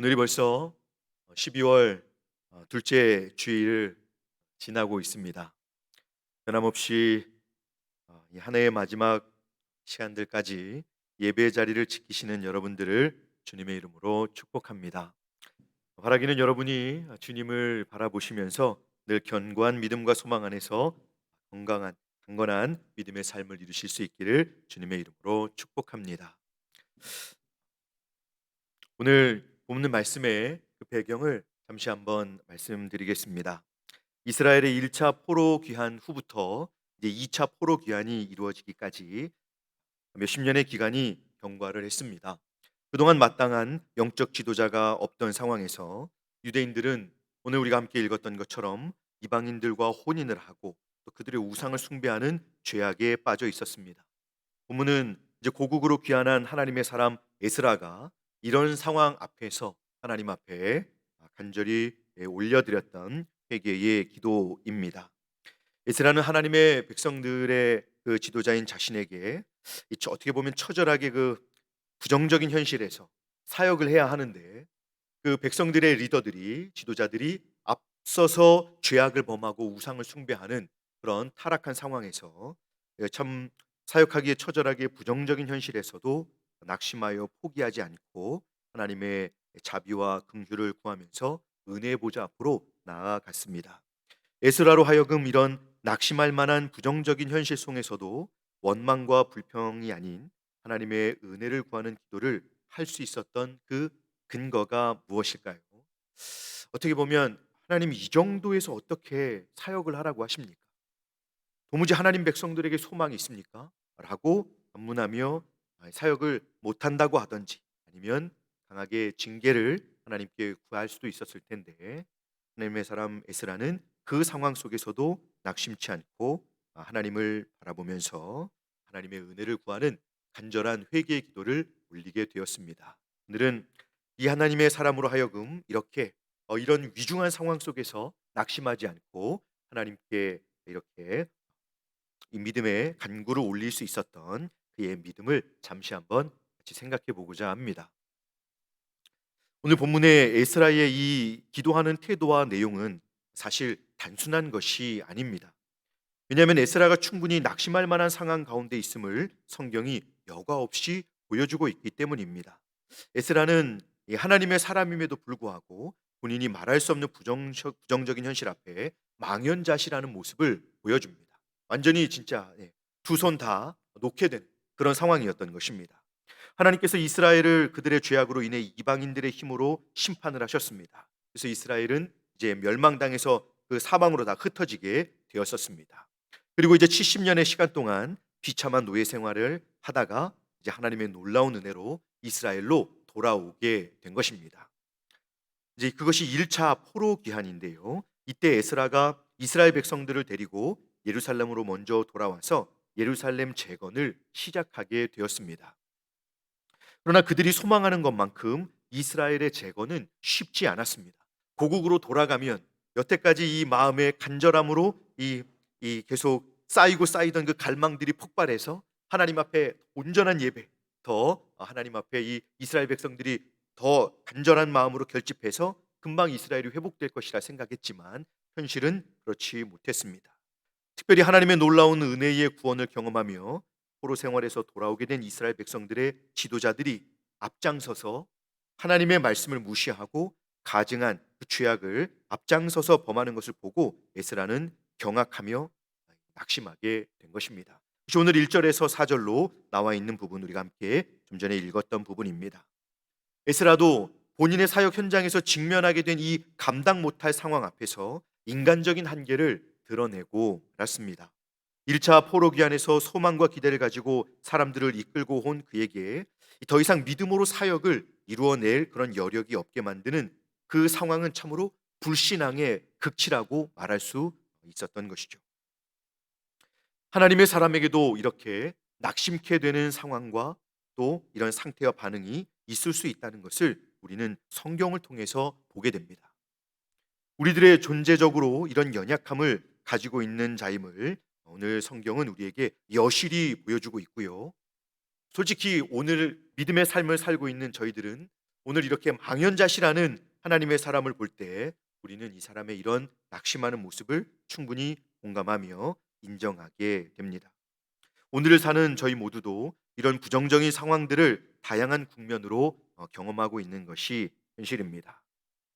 오늘이 벌써 12월 어, 둘째 주일 지나고 있습니다. 변함없이 어, 이한 해의 마지막 시간들까지 예배 자리를 지키시는 여러분들을 주님의 이름으로 축복합니다. 바라기는 여러분이 주님을 바라보시면서 늘 견고한 믿음과 소망 안에서 건강한 강건한 믿음의 삶을 이루실 수 있기를 주님의 이름으로 축복합니다. 오늘 본문 말씀의 그 배경을 잠시 한번 말씀드리겠습니다. 이스라엘의 1차 포로 귀환 후부터 이제 2차 포로 귀환이 이루어지기까지 몇십 년의 기간이 경과를 했습니다. 그동안 마땅한 영적 지도자가 없던 상황에서 유대인들은 오늘 우리가 함께 읽었던 것처럼 이방인들과 혼인을 하고 또 그들의 우상을 숭배하는 죄악에 빠져 있었습니다. 본문은 이제 고국으로 귀환한 하나님의 사람 에스라가 이런 상황 앞에서 하나님 앞에 간절히 올려드렸던 회개의 기도입니다. 에스라는 하나님의 백성들의 그 지도자인 자신에게 어떻게 보면 처절하게 그 부정적인 현실에서 사역을 해야 하는데 그 백성들의 리더들이 지도자들이 앞서서 죄악을 범하고 우상을 숭배하는 그런 타락한 상황에서 참 사역하기에 처절하게 부정적인 현실에서도 낙심하여 포기하지 않고 하나님의 자비와 긍휼을 구하면서 은혜 보좌 앞으로 나아갔습니다. 에스라로 하여금 이런 낙심할 만한 부정적인 현실 속에서도 원망과 불평이 아닌 하나님의 은혜를 구하는 기도를 할 수 있었던 그 근거가 무엇일까요? 어떻게 보면 하나님 이 정도에서 어떻게 사역을 하라고 하십니까? 도무지 하나님 백성들에게 소망이 있습니까? 라고 반문하며 사역을 못한다고 하든지 아니면 강하게 징계를 하나님께 구할 수도 있었을 텐데 하나님의 사람 에스라는 그 상황 속에서도 낙심치 않고 하나님을 바라보면서 하나님의 은혜를 구하는 간절한 회개의 기도를 올리게 되었습니다. 오늘은 이 하나님의 사람으로 하여금 이렇게 어, 이런 위중한 상황 속에서 낙심하지 않고 하나님께 이렇게 이 믿음의 간구를 올릴 수 있었던 그의 믿음을 잠시 한번 같이 생각해 보고자 합니다. 오늘 본문의 에스라의 이 기도하는 태도와 내용은 사실 단순한 것이 아닙니다. 왜냐하면 에스라가 충분히 낙심할 만한 상황 가운데 있음을 성경이 여과 없이 보여주고 있기 때문입니다. 에스라는 이 하나님의 사람임에도 불구하고 본인이 말할 수 없는 부정적, 부정적 인 현실 앞에 망연자실하는 모습을 보여줍니다. 완전히 진짜 두 손 다 놓게 된 그런 상황이었던 것입니다. 하나님께서 이스라엘을 그들의 죄악으로 인해 이방인들의 힘으로 심판을 하셨습니다. 그래서 이스라엘은 이제 멸망당해서 그 사방으로 다 흩어지게 되었었습니다. 그리고 이제 70년의 시간 동안 비참한 노예 생활을 하다가 이제 하나님의 놀라운 은혜로 이스라엘로 돌아오게 된 것입니다. 이제 그것이 1차 포로 귀환인데요. 이때 에스라가 이스라엘 백성들을 데리고 예루살렘으로 먼저 돌아와서 예루살렘 재건을 시작하게 되었습니다. 그러나 그들이 소망하는 것만큼 이스라엘의 재건은 쉽지 않았습니다. 고국으로 돌아가면 여태까지 이 마음의 간절함으로 이, 이 계속 쌓이고 쌓이던 그 갈망들이 폭발해서 하나님 앞에 온전한 예배, 더 하나님 앞에 이 이스라엘 백성들이 더 간절한 마음으로 결집해서 금방 이스라엘이 회복될 것이라 생각했지만 현실은 그렇지 못했습니다. 특별히 하나님의 놀라운 은혜의 구원을 경험하며 포로 생활에서 돌아오게 된 이스라엘 백성들의 지도자들이 앞장서서 하나님의 말씀을 무시하고 가증한 그 죄악을 앞장서서 범하는 것을 보고 에스라는 경악하며 낙심하게 된 것입니다. 오늘 1절에서 4절로 나와 있는 부분 우리가 함께 좀 전에 읽었던 부분입니다. 에스라도 본인의 사역 현장에서 직면하게 된 이 감당 못할 상황 앞에서 인간적인 한계를 드러내고 말았습니다. 1차 포로 기안에서 소망과 기대를 가지고 사람들을 이끌고 온 그에게 더 이상 믿음으로 사역을 이루어낼 그런 여력이 없게 만드는 그 상황은 참으로 불신앙의 극치라고 말할 수 있었던 것이죠. 하나님의 사람에게도 이렇게 낙심케 되는 상황과 또 이런 상태와 반응이 있을 수 있다는 것을 우리는 성경을 통해서 보게 됩니다. 우리들의 존재적으로 이런 연약함을 가지고 있는 자임을 오늘 성경은 우리에게 여실히 보여주고 있고요. 솔직히 오늘 믿음의 삶을 살고 있는 저희들은 오늘 이렇게 망연자실하는 하나님의 사람을 볼 때 우리는 이 사람의 이런 낙심하는 모습을 충분히 공감하며 인정하게 됩니다. 오늘을 사는 저희 모두도 이런 부정적인 상황들을 다양한 국면으로 어, 경험하고 있는 것이 현실입니다.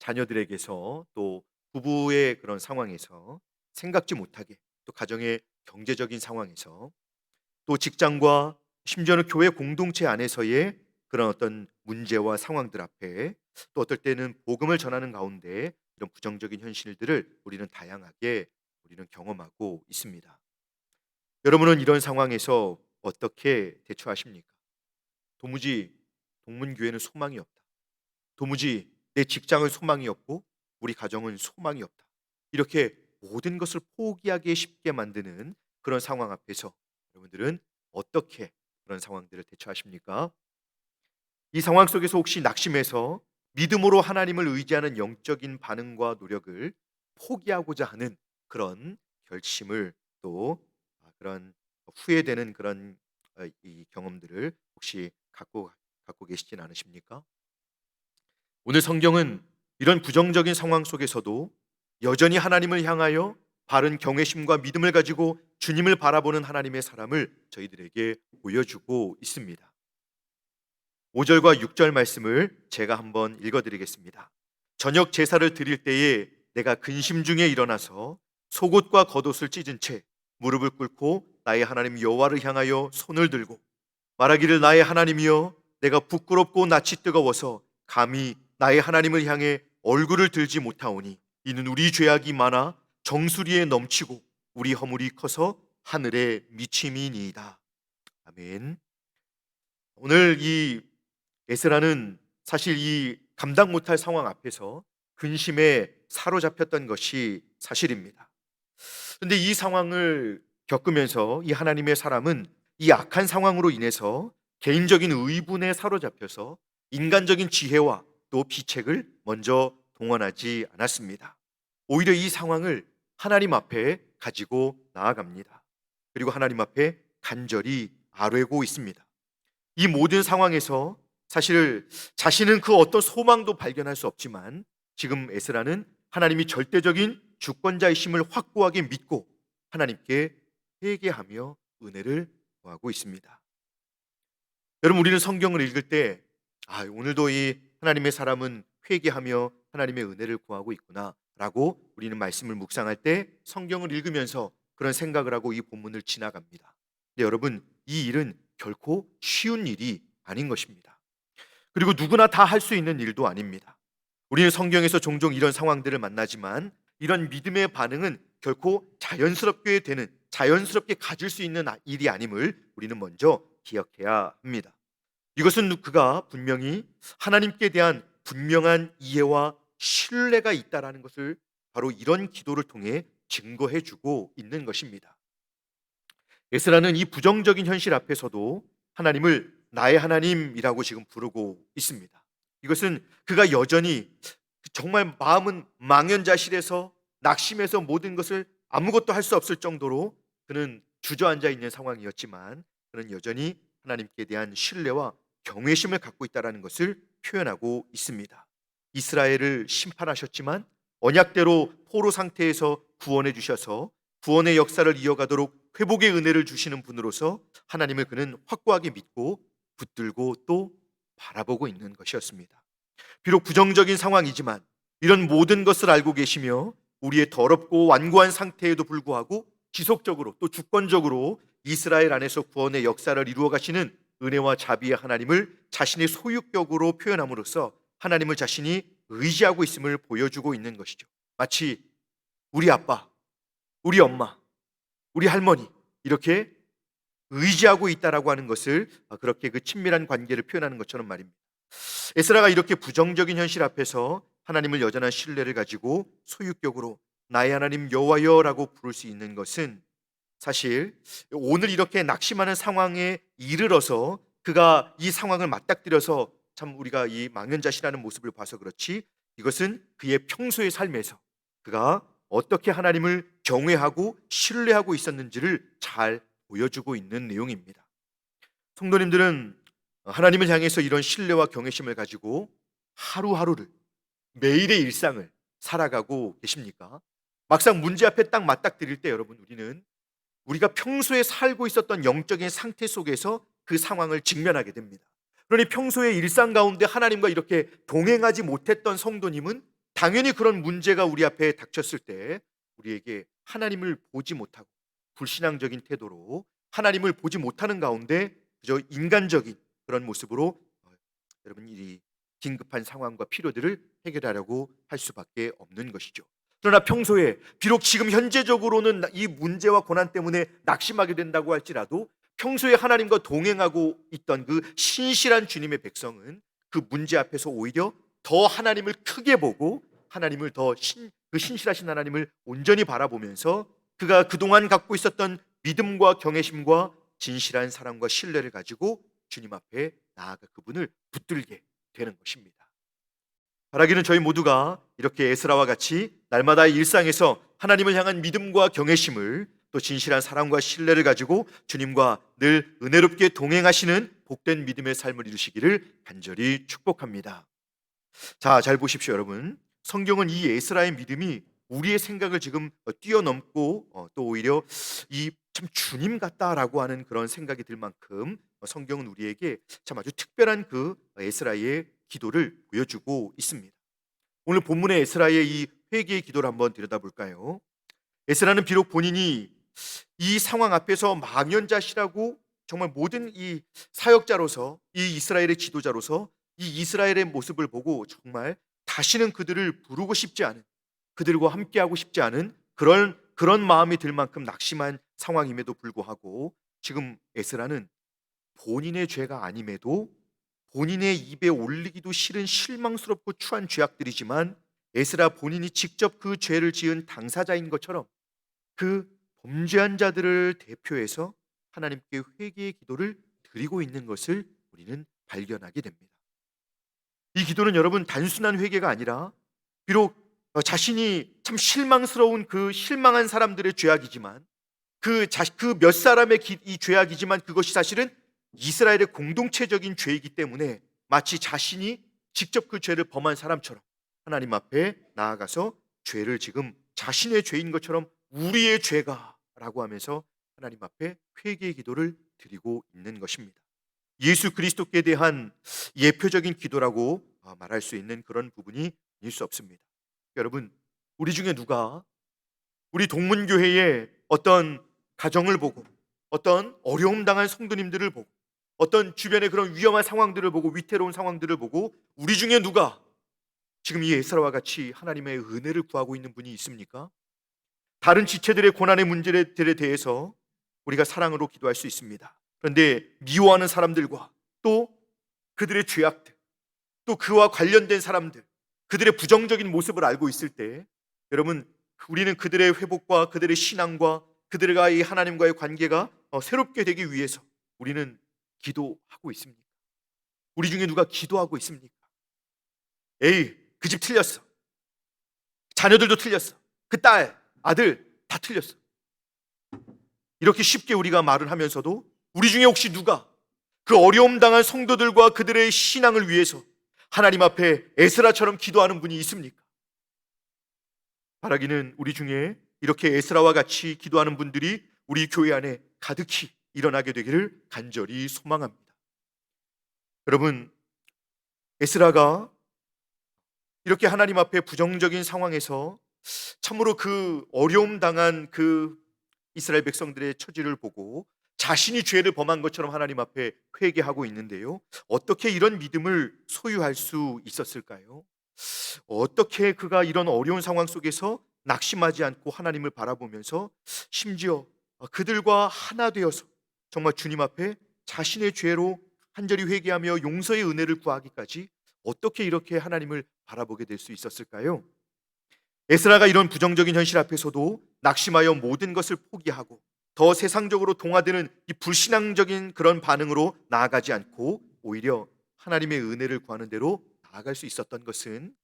자녀들에게서 또 부부의 그런 상황에서 생각지 못하게 또 가정의 경제적인 상황에서 또 직장과 심지어는 교회 공동체 안에서의 그런 어떤 문제와 상황들 앞에 또 어떨 때는 복음을 전하는 가운데 이런 부정적인 현실들을 우리는 다양하게 우리는 경험하고 있습니다. 여러분은 이런 상황에서 어떻게 대처하십니까? 도무지 동문교회는 소망이 없다. 도무지 내 직장은 소망이 없고 우리 가정은 소망이 없다. 이렇게 모든 것을 포기하기 쉽게 만드는 그런 상황 앞에서 여러분들은 어떻게 그런 상황들을 대처하십니까? 이 상황 속에서 혹시 낙심해서 믿음으로 하나님을 의지하는 영적인 반응과 노력을 포기하고자 하는 그런 결심을 또 아, 그런 후회되는 그런 어, 이 경험들을 혹시 갖고 갖고 계시진 않으십니까? 오늘 성경은 이런 부정적인 상황 속에서도 여전히 하나님을 향하여 바른 경외심과 믿음을 가지고 주님을 바라보는 하나님의 사람을 저희들에게 보여주고 있습니다. 5절과 6절 말씀을 제가 한번 읽어드리겠습니다. 저녁 제사를 드릴 때에 내가 근심 중에 일어나서 속옷과 겉옷을 찢은 채 무릎을 꿇고 나의 하나님 여호와를 향하여 손을 들고 말하기를 나의 하나님이여 내가 부끄럽고 낯이 뜨거워서 감히 나의 하나님을 향해 얼굴을 들지 못하오니 이는 우리 죄악이 많아 정수리에 넘치고 우리 허물이 커서 하늘에 미침이니이다. 아멘. 오늘 이 에스라는 사실 이 감당 못할 상황 앞에서 근심에 사로잡혔던 것이 사실입니다. 근데 이 상황을 겪으면서 이 하나님의 사람은 이 악한 상황으로 인해서 개인적인 의분에 사로잡혀서 인간적인 지혜와 또 비책을 먼저 동원하지 않았습니다. 오히려 이 상황을 하나님 앞에 가지고 나아갑니다. 그리고 하나님 앞에 간절히 아뢰고 있습니다. 이 모든 상황에서 사실 자신은 그 어떤 소망도 발견할 수 없지만 지금 에스라는 하나님이 절대적인 주권자이심을 확고하게 믿고 하나님께 회개하며 은혜를 구하고 있습니다. 여러분 우리는 성경을 읽을 때 아, 오늘도 이 하나님의 사람은 회개하며 하나님의 은혜를 구하고 있구나라고 우리는 말씀을 묵상할 때 성경을 읽으면서 그런 생각을 하고 이 본문을 지나갑니다. 근데 여러분 이 일은 결코 쉬운 일이 아닌 것입니다. 그리고 누구나 다 할 수 있는 일도 아닙니다. 우리는 성경에서 종종 이런 상황들을 만나지만 이런 믿음의 반응은 결코 자연스럽게 되는 자연스럽게 가질 수 있는 아- 일이 아님을 우리는 먼저 기억해야 합니다. 이것은 그가 분명히 하나님께 대한 분명한 이해와 신뢰가 있다라는 것을 바로 이런 기도를 통해 증거해 주고 있는 것입니다. 에스라는 이 부정적인 현실 앞에서도 하나님을 나의 하나님이라고 지금 부르고 있습니다. 이것은 그가 여전히 정말 마음은 망연자실해서 낙심해서 모든 것을 아무것도 할 수 없을 정도로 그는 주저앉아 있는 상황이었지만 그는 여전히 하나님께 대한 신뢰와 경외심을 갖고 있다라는 것을 표현하고 있습니다. 이스라엘을 심판하셨지만 언약대로 포로 상태에서 구원해 주셔서 구원의 역사를 이어가도록 회복의 은혜를 주시는 분으로서 하나님을 그는 확고하게 믿고 붙들고 또 바라보고 있는 것이었습니다. 비록 부정적인 상황이지만 이런 모든 것을 알고 계시며 우리의 더럽고 완고한 상태에도 불구하고 지속적으로 또 주권적으로 이스라엘 안에서 구원의 역사를 이루어 가시는 은혜와 자비의 하나님을 자신의 소유격으로 표현함으로써 하나님을 자신이 의지하고 있음을 보여주고 있는 것이죠. 마치 우리 아빠, 우리 엄마, 우리 할머니 이렇게 의지하고 있다라고 하는 것을 그렇게 그 친밀한 관계를 표현하는 것처럼 말입니다. 에스라가 이렇게 부정적인 현실 앞에서 하나님을 여전한 신뢰를 가지고 소유격으로 나의 하나님 여호와여라고 부를 수 있는 것은 사실 오늘 이렇게 낙심하는 상황에 이르러서 그가 이 상황을 맞닥뜨려서 참 우리가 이 망연자실하는 모습을 봐서 그렇지 이것은 그의 평소의 삶에서 그가 어떻게 하나님을 경외하고 신뢰하고 있었는지를 잘 보여주고 있는 내용입니다. 성도님들은 하나님을 향해서 이런 신뢰와 경외심을 가지고 하루하루를 매일의 일상을 살아가고 계십니까? 막상 문제 앞에 딱 맞닥뜨릴 때 여러분 우리는 우리가 평소에 살고 있었던 영적인 상태 속에서 그 상황을 직면하게 됩니다. 그러니 평소에 일상 가운데 하나님과 이렇게 동행하지 못했던 성도님은 당연히 그런 문제가 우리 앞에 닥쳤을 때 우리에게 하나님을 보지 못하고 불신앙적인 태도로 하나님을 보지 못하는 가운데 그저 인간적인 그런 모습으로 어, 여러분 이 긴급한 상황과 필요들을 해결하려고 할 수밖에 없는 것이죠. 그러나 평소에 비록 지금 현재적으로는 이 문제와 고난 때문에 낙심하게 된다고 할지라도 평소에 하나님과 동행하고 있던 그 신실한 주님의 백성은 그 문제 앞에서 오히려 더 하나님을 크게 보고 하나님을 더 신, 그 신실하신 하나님을 온전히 바라보면서 그가 그동안 갖고 있었던 믿음과 경외심과 진실한 사랑과 신뢰를 가지고 주님 앞에 나아가 그분을 붙들게 되는 것입니다. 바라기는 저희 모두가 이렇게 에스라와 같이 날마다 일상에서 하나님을 향한 믿음과 경외심을 또 진실한 사랑과 신뢰를 가지고 주님과 늘 은혜롭게 동행하시는 복된 믿음의 삶을 이루시기를 간절히 축복합니다. 자, 잘 보십시오, 여러분. 성경은 이 에스라의 믿음이 우리의 생각을 지금 뛰어넘고 어, 또 오히려 이 참 주님 같다라고 하는 그런 생각이 들 만큼 어, 성경은 우리에게 참 아주 특별한 그 에스라의 기도를 보여주고 있습니다. 오늘 본문의 에스라의 이 회개의 기도를 한번 들여다볼까요? 에스라는 비록 본인이 이 상황 앞에서 망연자실하고 정말 모든 이 사역자로서 이 이스라엘의 지도자로서 이 이스라엘의 모습을 보고 정말 다시는 그들을 부르고 싶지 않은 그들과 함께하고 싶지 않은 그런 그런 마음이 들 만큼 낙심한 상황임에도 불구하고 지금 에스라는 본인의 죄가 아님에도 본인의 입에 올리기도 싫은 실망스럽고 추한 죄악들이지만 에스라 본인이 직접 그 죄를 지은 당사자인 것처럼 그 범죄한 자들을 대표해서 하나님께 회개의 기도를 드리고 있는 것을 우리는 발견하게 됩니다. 이 기도는 여러분 단순한 회개가 아니라 비록 자신이 참 실망스러운 그 실망한 사람들의 죄악이지만 그그몇 사람의 기, 이 죄악이지만 그것이 사실은 이스라엘의 공동체적인 죄이기 때문에 마치 자신이 직접 그 죄를 범한 사람처럼 하나님 앞에 나아가서 죄를 지금 자신의 죄인 것처럼 우리의 죄가 라고 하면서 하나님 앞에 회개의 기도를 드리고 있는 것입니다. 예수 그리스도께 대한 예표적인 기도라고 어, 말할 수 있는 그런 부분이 아닐 수 없습니다. 여러분, 우리 중에 누가 우리 동문교회의 어떤 가정을 보고 어떤 어려움 당한 성도님들을 보고 어떤 주변의 그런 위험한 상황들을 보고 위태로운 상황들을 보고 우리 중에 누가 지금 이 에스라와 같이 하나님의 은혜를 구하고 있는 분이 있습니까? 다른 지체들의 고난의 문제들에 대해서 우리가 사랑으로 기도할 수 있습니다. 그런데 미워하는 사람들과 또 그들의 죄악들, 또 그와 관련된 사람들, 그들의 부정적인 모습을 알고 있을 때 여러분 우리는 그들의 회복과 그들의 신앙과 그들과의 하나님과의 관계가 어, 새롭게 되기 위해서 우리는 기도하고 있습니까? 우리 중에 누가 기도하고 있습니까? 에이, 그 집 틀렸어. 자녀들도 틀렸어. 그 딸, 아들 다 틀렸어. 이렇게 쉽게 우리가 말을 하면서도 우리 중에 혹시 누가 그 어려움 당한 성도들과 그들의 신앙을 위해서 하나님 앞에 에스라처럼 기도하는 분이 있습니까? 바라기는 우리 중에 이렇게 에스라와 같이 기도하는 분들이 우리 교회 안에 가득히 일어나게 되기를 간절히 소망합니다. 여러분, 에스라가 이렇게 하나님 앞에 부정적인 상황에서 참으로 그 어려움 당한 그 이스라엘 백성들의 처지를 보고 자신이 죄를 범한 것처럼 하나님 앞에 회개하고 있는데요. 어떻게 이런 믿음을 소유할 수 있었을까요? 어떻게 그가 이런 어려운 상황 속에서 낙심하지 않고 하나님을 바라보면서 심지어 그들과 하나 되어서 정말 주님 앞에 자신의 죄로 한절히 회개하며 용서의 은혜를 구하기까지 어떻게 이렇게 하나님을 바라보게 될 수 있었을까요? 에스라가 이런 부정적인 현실 앞에서도 낙심하여 모든 것을 포기하고 더 세상적으로 동화되는 이 불신앙적인 그런 반응으로 나아가지 않고 오히려 하나님의 은혜를 구하는 대로 나아갈 수 있었던 것은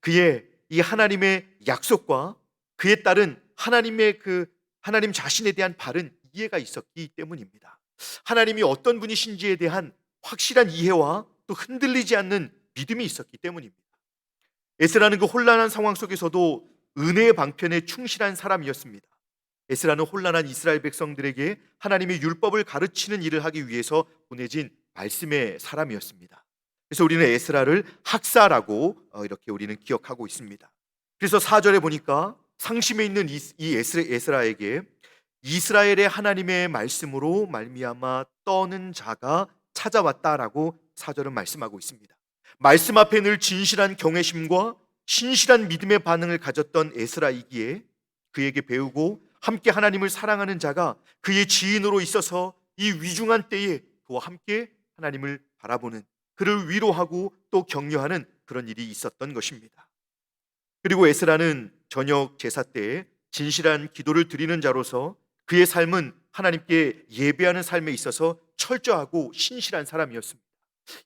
그의 이 하나님의 약속과 그에 따른 하나님의 그 하나님 자신에 대한 바른 이해가 있었기 때문입니다. 하나님이 어떤 분이신지에 대한 확실한 이해와 또 흔들리지 않는 믿음이 있었기 때문입니다. 에스라는 그 혼란한 상황 속에서도 은혜의 방편에 충실한 사람이었습니다. 에스라는 혼란한 이스라엘 백성들에게 하나님의 율법을 가르치는 일을 하기 위해서 보내진 말씀의 사람이었습니다. 그래서 우리는 에스라를 학사라고 어, 이렇게 우리는 기억하고 있습니다. 그래서 4절에 보니까 상심에 있는 이, 이 에스라, 에스라에게 이스라엘의 하나님의 말씀으로 말미암아 떠는 자가 찾아왔다라고 4절은 말씀하고 있습니다. 말씀 앞에 늘 진실한 경외심과 신실한 믿음의 반응을 가졌던 에스라이기에 그에게 배우고 함께 하나님을 사랑하는 자가 그의 지인으로 있어서 이 위중한 때에 그와 함께 하나님을 바라보는 그를 위로하고 또 격려하는 그런 일이 있었던 것입니다. 그리고 에스라는 저녁 제사 때 진실한 기도를 드리는 자로서 그의 삶은 하나님께 예배하는 삶에 있어서 철저하고 신실한 사람이었습니다.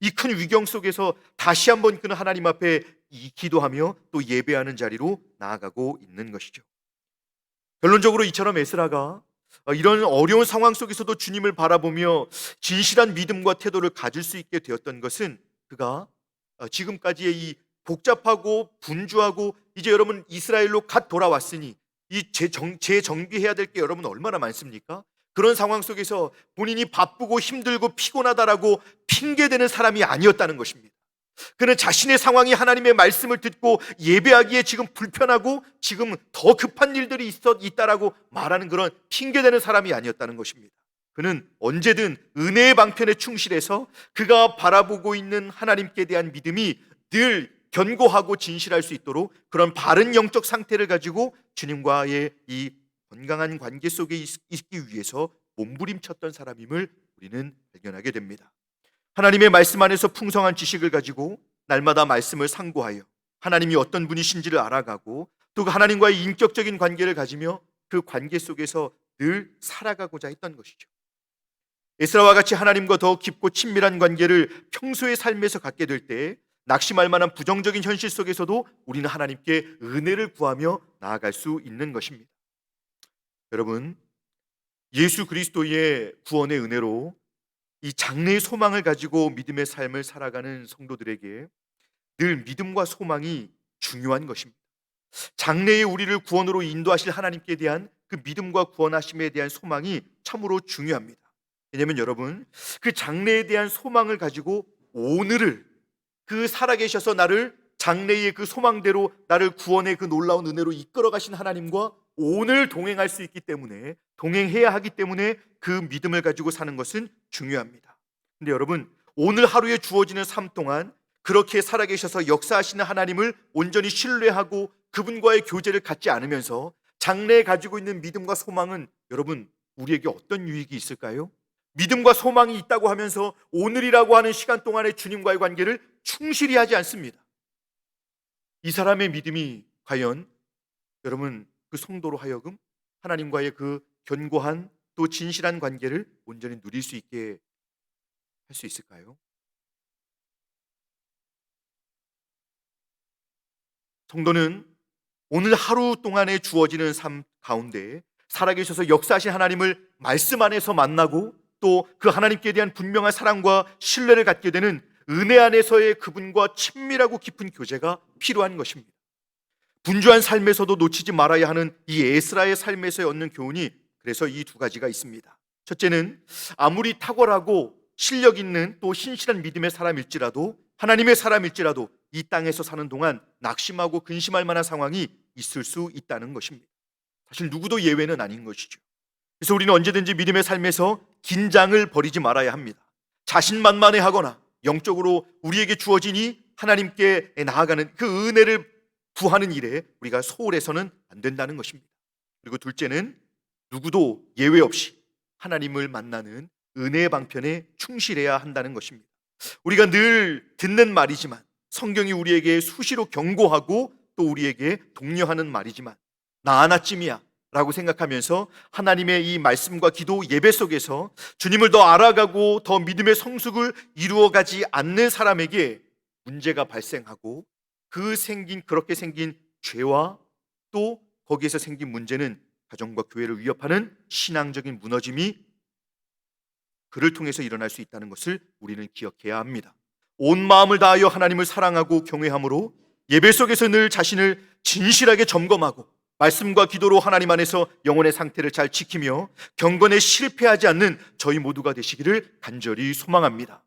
이 큰 위경 속에서 다시 한번 그는 하나님 앞에 이 기도하며 또 예배하는 자리로 나아가고 있는 것이죠. 결론적으로 이처럼 에스라가 어, 이런 어려운 상황 속에서도 주님을 바라보며 진실한 믿음과 태도를 가질 수 있게 되었던 것은 그가 어, 지금까지의 이 복잡하고 분주하고 이제 여러분 이스라엘로 갓 돌아왔으니 이 재정, 재정비해야 될 게 여러분 얼마나 많습니까? 그런 상황 속에서 본인이 바쁘고 힘들고 피곤하다라고 핑계대는 사람이 아니었다는 것입니다. 그는 자신의 상황이 하나님의 말씀을 듣고 예배하기에 지금 불편하고 지금 더 급한 일들이 있어 있다라고 말하는 그런 핑계대는 사람이 아니었다는 것입니다. 그는 언제든 은혜의 방편에 충실해서 그가 바라보고 있는 하나님께 대한 믿음이 늘 견고하고 진실할 수 있도록 그런 바른 영적 상태를 가지고 주님과의 이 건강한 관계 속에 있- 있기 위해서 몸부림쳤던 사람임을 우리는 발견하게 됩니다. 하나님의 말씀 안에서 풍성한 지식을 가지고 날마다 말씀을 상고하여 하나님이 어떤 분이신지를 알아가고 또그 하나님과의 인격적인 관계를 가지며 그 관계 속에서 늘 살아가고자 했던 것이죠. 에스라와 같이 하나님과 더 깊고 친밀한 관계를 평소의 삶에서 갖게 될 때 낙심할 만한 부정적인 현실 속에서도 우리는 하나님께 은혜를 구하며 나아갈 수 있는 것입니다. 여러분, 예수 그리스도의 구원의 은혜로 이 장래의 소망을 가지고 믿음의 삶을 살아가는 성도들에게 늘 믿음과 소망이 중요한 것입니다. 장래에 우리를 구원으로 인도하실 하나님께 대한 그 믿음과 구원하심에 대한 소망이 참으로 중요합니다. 왜냐하면 여러분 그 장래에 대한 소망을 가지고 오늘을 그 살아계셔서 나를 장래의 그 소망대로 나를 구원의 그 놀라운 은혜로 이끌어 가신 하나님과 오늘 동행할 수 있기 때문에 동행해야 하기 때문에 그 믿음을 가지고 사는 것은 중요합니다. 근데 여러분 오늘 하루에 주어지는 삶 동안 그렇게 살아계셔서 역사하시는 하나님을 온전히 신뢰하고 그분과의 교제를 갖지 않으면서 장래에 가지고 있는 믿음과 소망은 여러분 우리에게 어떤 유익이 있을까요? 믿음과 소망이 있다고 하면서 오늘이라고 하는 시간 동안에 주님과의 관계를 충실히 하지 않습니다. 이 사람의 믿음이 과연 여러분 그 성도로 하여금 하나님과의 그 견고한 또 진실한 관계를 온전히 누릴 수 있게 할 수 있을까요? 성도는 오늘 하루 동안에 주어지는 삶 가운데 살아계셔서 역사하신 하나님을 말씀 안에서 만나고 또 그 하나님께 대한 분명한 사랑과 신뢰를 갖게 되는 은혜 안에서의 그분과 친밀하고 깊은 교제가 필요한 것입니다. 분주한 삶에서도 놓치지 말아야 하는 이 에스라의 삶에서 얻는 교훈이 그래서 이 두 가지가 있습니다. 첫째는 아무리 탁월하고 실력 있는 또 신실한 믿음의 사람일지라도 하나님의 사람일지라도 이 땅에서 사는 동안 낙심하고 근심할 만한 상황이 있을 수 있다는 것입니다. 사실 누구도 예외는 아닌 것이죠. 그래서 우리는 언제든지 믿음의 삶에서 긴장을 버리지 말아야 합니다. 자신만만해 하거나 영적으로 우리에게 주어지니 하나님께 나아가는 그 은혜를 구하는 일에 우리가 소홀해서는 안 된다는 것입니다. 그리고 둘째는 누구도 예외 없이 하나님을 만나는 은혜의 방편에 충실해야 한다는 것입니다. 우리가 늘 듣는 말이지만 성경이 우리에게 수시로 경고하고 또 우리에게 독려하는 말이지만 나 하나쯤이야 라고 생각하면서 하나님의 이 말씀과 기도 예배 속에서 주님을 더 알아가고 더 믿음의 성숙을 이루어가지 않는 사람에게 문제가 발생하고 그 생긴 그렇게 생긴 죄와 또 거기에서 생긴 문제는 가정과 교회를 위협하는 신앙적인 무너짐이 그를 통해서 일어날 수 있다는 것을 우리는 기억해야 합니다. 온 마음을 다하여 하나님을 사랑하고 경외함으로 예배 속에서 늘 자신을 진실하게 점검하고 말씀과 기도로 하나님 안에서 영혼의 상태를 잘 지키며 경건에 실패하지 않는 저희 모두가 되시기를 간절히 소망합니다.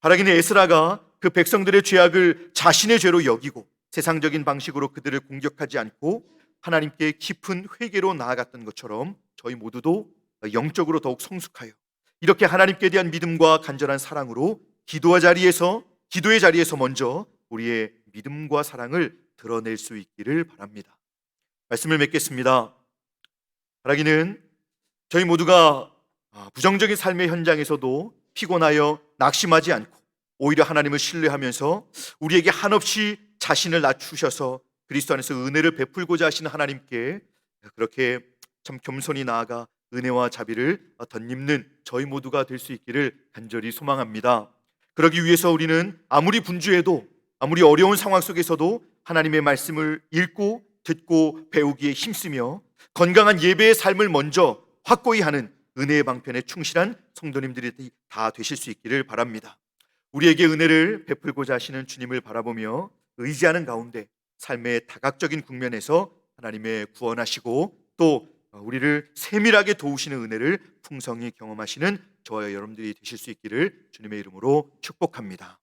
바라기는 에스라가 그 백성들의 죄악을 자신의 죄로 여기고 세상적인 방식으로 그들을 공격하지 않고 하나님께 깊은 회개로 나아갔던 것처럼 저희 모두도 영적으로 더욱 성숙하여 이렇게 하나님께 대한 믿음과 간절한 사랑으로 기도와 자리에서 기도의 자리에서 먼저 우리의 믿음과 사랑을 드러낼 수 있기를 바랍니다. 말씀을 맺겠습니다. 바라기는 저희 모두가 아, 부정적인 삶의 현장에서도 피곤하여 낙심하지 않고 오히려 하나님을 신뢰하면서 우리에게 한없이 자신을 낮추셔서 그리스도 안에서 은혜를 베풀고자 하시는 하나님께 그렇게 참 겸손히 나아가 은혜와 자비를 덧입는 저희 모두가 될 수 있기를 간절히 소망합니다. 그러기 위해서 우리는 아무리 분주해도 아무리 어려운 상황 속에서도 하나님의 말씀을 읽고 듣고 배우기에 힘쓰며 건강한 예배의 삶을 먼저 확고히 하는 은혜의 방편에 충실한 성도님들이 다 되실 수 있기를 바랍니다. 우리에게 은혜를 베풀고자 하시는 주님을 바라보며 의지하는 가운데 삶의 다각적인 국면에서 하나님의 구원하시고 또 우리를 세밀하게 도우시는 은혜를 풍성히 경험하시는 저와 여러분들이 되실 수 있기를 주님의 이름으로 축복합니다.